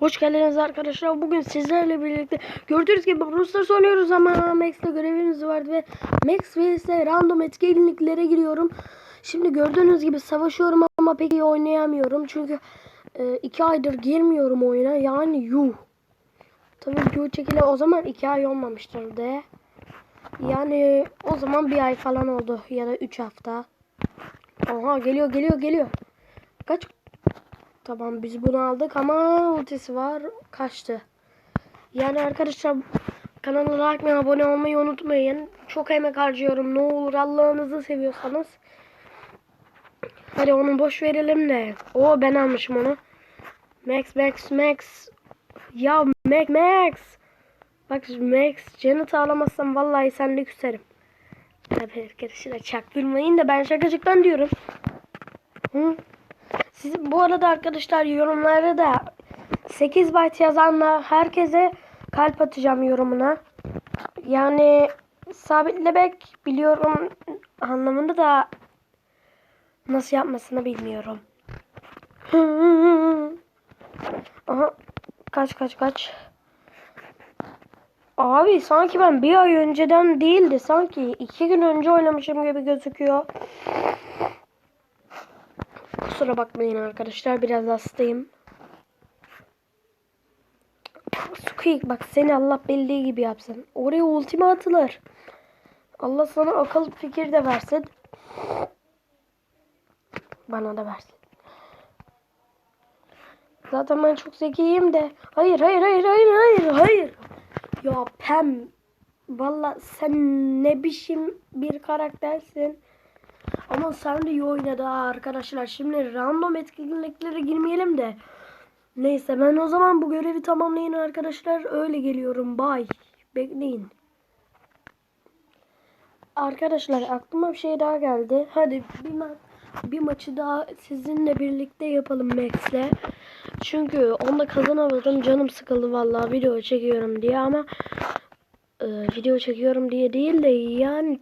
Hoş geldiniz arkadaşlar. Bugün sizlerle birlikte gördüğünüz gibi Ruslar oynuyoruz ama Max'te görevimiz vardı ve Max vs random etkinliklere giriyorum. Şimdi gördüğünüz gibi savaşıyorum ama pek iyi oynayamıyorum. Çünkü e, iki aydır girmiyorum oyuna. Yani yuh. Tabii video çekile o zaman iki ay olmamıştır de. Yani o zaman bir ay falan oldu ya da üç hafta. Aha geliyor geliyor geliyor. Kaç Tamam biz bunu aldık ama ultisi var. Kaçtı. Yani arkadaşlar kanala like abone olmayı unutmayın. Çok emek harcıyorum. Ne olur Allah'ınızı seviyorsanız. Hadi onu boş verelim de. O ben almışım onu. Max Max Max. Ya Max Max. Bak Max Janet ağlamazsam vallahi senle küserim. Tabii arkadaşlar çaktırmayın da ben şakacıktan diyorum. Hı? Siz bu arada arkadaşlar yorumlara da 8 byte yazanlar herkese kalp atacağım yorumuna. Yani sabitlemek biliyorum anlamında da nasıl yapmasını bilmiyorum. Aha kaç kaç kaç. Abi sanki ben bir ay önceden değildi sanki iki gün önce oynamışım gibi gözüküyor. Kusura bakmayın arkadaşlar biraz hastayım. Squeak bak seni Allah bildiği gibi yapsın. Oraya ultime atılır. Allah sana akıl fikir de versin. Bana da versin. Zaten ben çok zekiyim de. Hayır hayır hayır hayır hayır hayır. Ya Pem. Valla sen ne biçim bir karaktersin. Ama sen de iyi oynadı arkadaşlar. Şimdi random etkinliklere girmeyelim de. Neyse ben o zaman bu görevi tamamlayın arkadaşlar. Öyle geliyorum. Bye. Bekleyin. Arkadaşlar aklıma bir şey daha geldi. Hadi bir, ma bir maçı daha sizinle birlikte yapalım Max'le. Çünkü onda kazanamadım. Canım sıkıldı vallahi video çekiyorum diye ama e, video çekiyorum diye değil de yani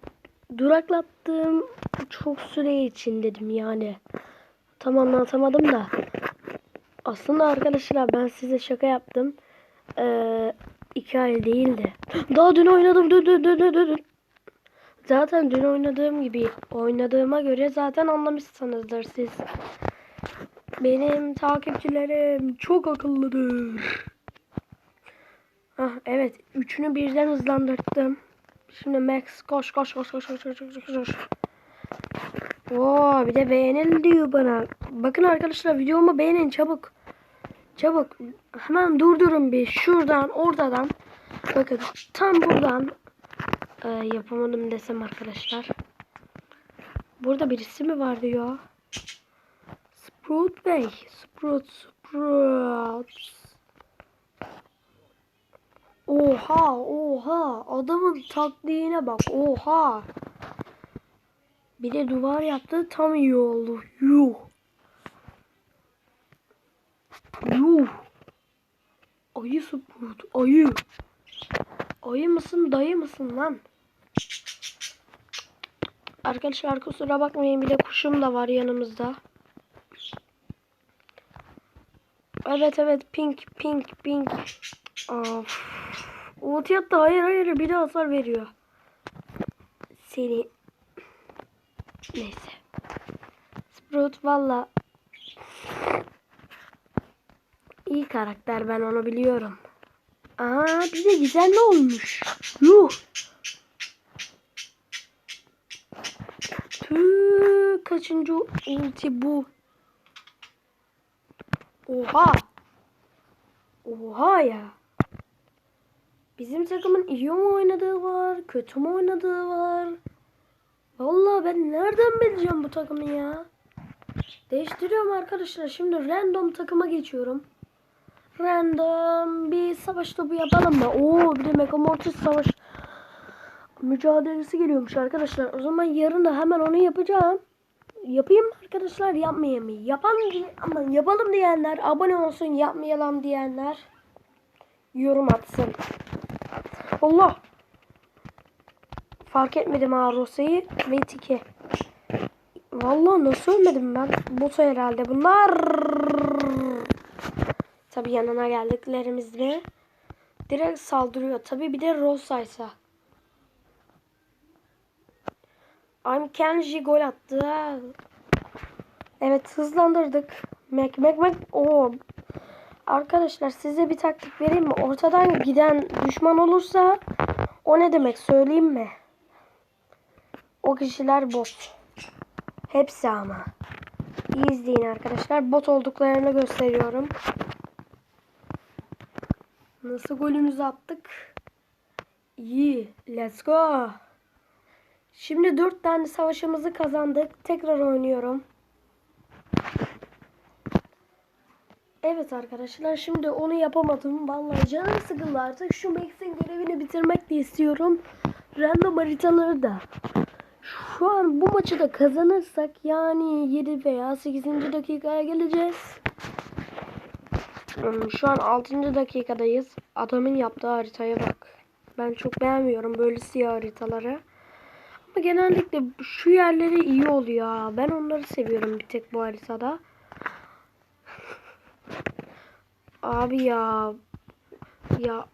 duraklattığım çok süre için dedim yani. Tam anlatamadım da. Aslında arkadaşlar ben size şaka yaptım. Ee, iki ay değildi. Daha dün oynadım. Dün, dün, dün, dün, dün. Zaten dün oynadığım gibi oynadığıma göre zaten anlamışsınızdır siz. Benim takipçilerim çok akıllıdır. Ah evet. Üçünü birden hızlandırdım. Şimdi Max koş koş koş koş koş koş koş koş. Oo bir de beğenin diyor bana. Bakın arkadaşlar videomu beğenin çabuk. Çabuk. Hemen durdurun bir şuradan oradan. Bakın tam buradan ee, yapamadım desem arkadaşlar. Burada birisi mi vardı ya? Sprout Bey. Sprout Sprout. Oha oha adamın taktiğine bak oha. Bir de duvar yaptı tam iyi oldu. Yuh. Yuh. Ayı Sprout ayı. Ayı mısın dayı mısın lan? Arkadaşlar kusura bakmayın bir de kuşum da var yanımızda. Evet evet pink pink pink. Of. Ulti attı hayır hayır bir de hasar veriyor. Seni. Neyse. Sprout valla. iyi karakter ben onu biliyorum. Aa bir de güzel olmuş. Yuh. Tüh, kaçıncı ulti bu? Oha. Oha ya. Bizim takımın iyi mi oynadığı var, kötü mü oynadığı var. Vallahi ben nereden bileceğim bu takımı ya? Değiştiriyorum arkadaşlar. Şimdi random takıma geçiyorum. Random bir savaş topu yapalım mı? Oo bir de Mega Mortis savaş mücadelesi geliyormuş arkadaşlar. O zaman yarın da hemen onu yapacağım. Yapayım mı arkadaşlar yapmayayım mı? Yapalım diye, yapalım diyenler, abone olsun yapmayalım diyenler yorum atsın. Allah. Fark etmedim ha Rosa'yı ve Tiki. Vallahi nasıl ölmedim ben? Bota herhalde bunlar. Tabi yanına geldiklerimizde direkt saldırıyor. Tabi bir de Rosa'ysa. I'm Kenji gol attı. Evet hızlandırdık. Mek mek mek. Oo. Arkadaşlar size bir taktik vereyim mi? Ortadan giden düşman olursa o ne demek söyleyeyim mi? O kişiler bot. Hepsi ama. İyi izleyin arkadaşlar. Bot olduklarını gösteriyorum. Nasıl golümüzü attık? İyi. Let's go. Şimdi dört tane savaşımızı kazandık. Tekrar oynuyorum. Evet arkadaşlar şimdi onu yapamadım. Vallahi canım sıkıldı artık. Şu Max'in görevini bitirmek de istiyorum. Random haritaları da. Şu an bu maçı da kazanırsak yani 7 veya 8. dakikaya geleceğiz. Hmm, Şu an 6. dakikadayız. Adamın yaptığı haritaya bak. Ben çok beğenmiyorum böyle siyah haritaları. Ama genellikle şu yerleri iyi oluyor. Ben onları seviyorum bir tek bu haritada. Abi ya. Ya.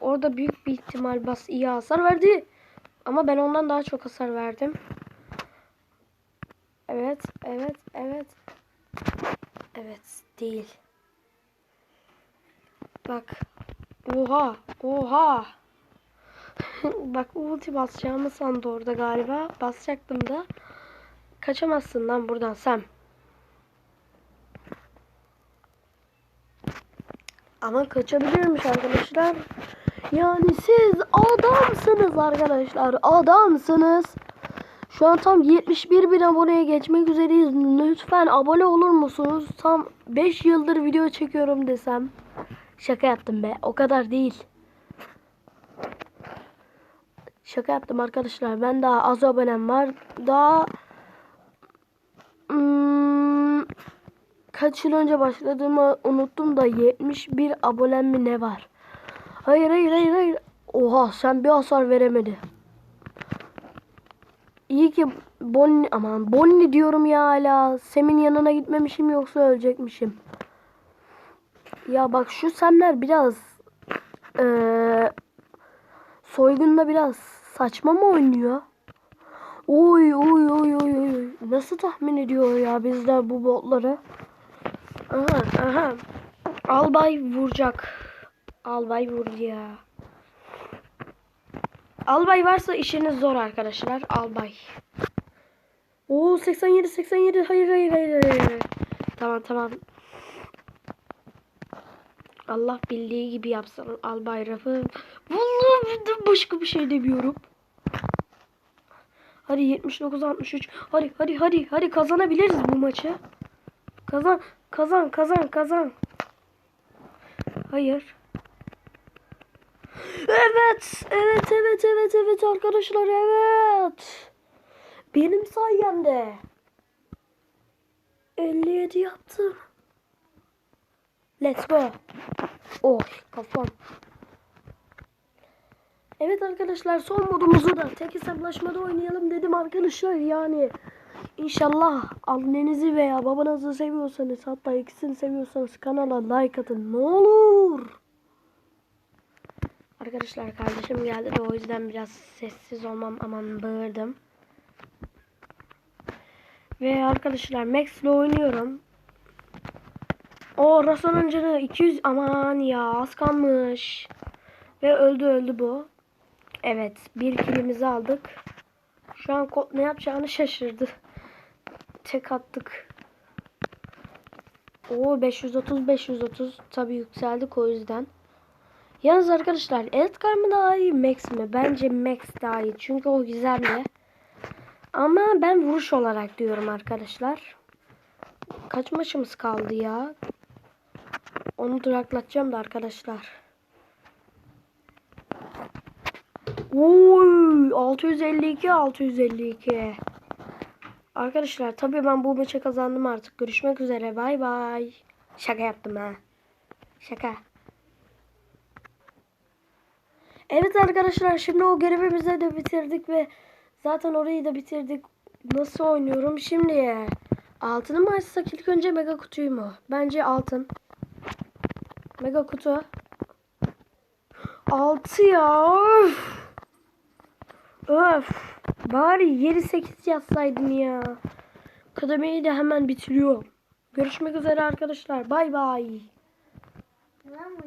Orada büyük bir ihtimal bas iyi hasar verdi. Ama ben ondan daha çok hasar verdim. Evet, evet, evet. Evet, değil. Bak. Oha, oha. Bak ulti basacağımı sandı orada galiba. Basacaktım da. Kaçamazsın lan buradan sen. Ama kaçabilirmiş arkadaşlar. Yani siz adamsınız arkadaşlar. Adamsınız. Şu an tam 71 bin aboneye geçmek üzereyiz. Lütfen abone olur musunuz? Tam 5 yıldır video çekiyorum desem. Şaka yaptım be. O kadar değil. Şaka yaptım arkadaşlar. Ben daha az abonem var. Daha hmm, kaç yıl önce başladığımı unuttum da 71 abonem mi ne var? Hayır hayır hayır hayır. Oha sen bir hasar veremedi. İyi ki Bonnie aman Bonnie diyorum ya hala. Sem'in yanına gitmemişim yoksa ölecekmişim. Ya bak şu Semler biraz eee soygunda biraz saçma mı oynuyor? Oy oy oy oy oy. Nasıl tahmin ediyor ya bizler bu botları? Aha aha. Albay vuracak. Albay vurdu ya. Albay varsa işiniz zor arkadaşlar. Albay. Oo 87 87 hayır hayır hayır hayır. Tamam tamam. Allah bildiği gibi yapsın albay rafı. Vallahi başka bir şey demiyorum. Hadi 79 63. Hadi hadi hadi hadi kazanabiliriz bu maçı. Kazan kazan kazan kazan. Hayır. Evet, evet, evet, evet, evet arkadaşlar, evet. Benim sayemde. 57 yaptım. Let's go. Oh, kafam. Evet arkadaşlar son modumuzu da tek hesaplaşmada oynayalım dedim arkadaşlar yani. İnşallah annenizi veya babanızı seviyorsanız hatta ikisini seviyorsanız kanala like atın ne olur. Arkadaşlar kardeşim geldi de o yüzden biraz sessiz olmam aman bağırdım. Ve arkadaşlar Max ile oynuyorum. O Rason'un canı 200 aman ya az kalmış. Ve öldü öldü bu. Evet bir kilimizi aldık. Şu an kod ne yapacağını şaşırdı. Tek attık. Oo 530 530 tabi yükseldik o yüzden. Yalnız arkadaşlar Edgar mı daha iyi Max mi? Bence Max daha iyi. Çünkü o gizemli. Ama ben vuruş olarak diyorum arkadaşlar. Kaç maçımız kaldı ya? Onu duraklatacağım da arkadaşlar. Oy 652 652. Arkadaşlar tabii ben bu maçı kazandım artık. Görüşmek üzere. Bay bay. Şaka yaptım ha. Şaka. Evet arkadaşlar şimdi o görevimizi de bitirdik ve zaten orayı da bitirdik. Nasıl oynuyorum şimdi? Altını mı açsak ilk önce mega kutuyu mu? Bence altın. Mega kutu. Altı ya. Of. Öf. Bari 7-8 yazsaydım ya. Kademeyi de hemen bitiriyorum. Görüşmek üzere arkadaşlar. Bay bay.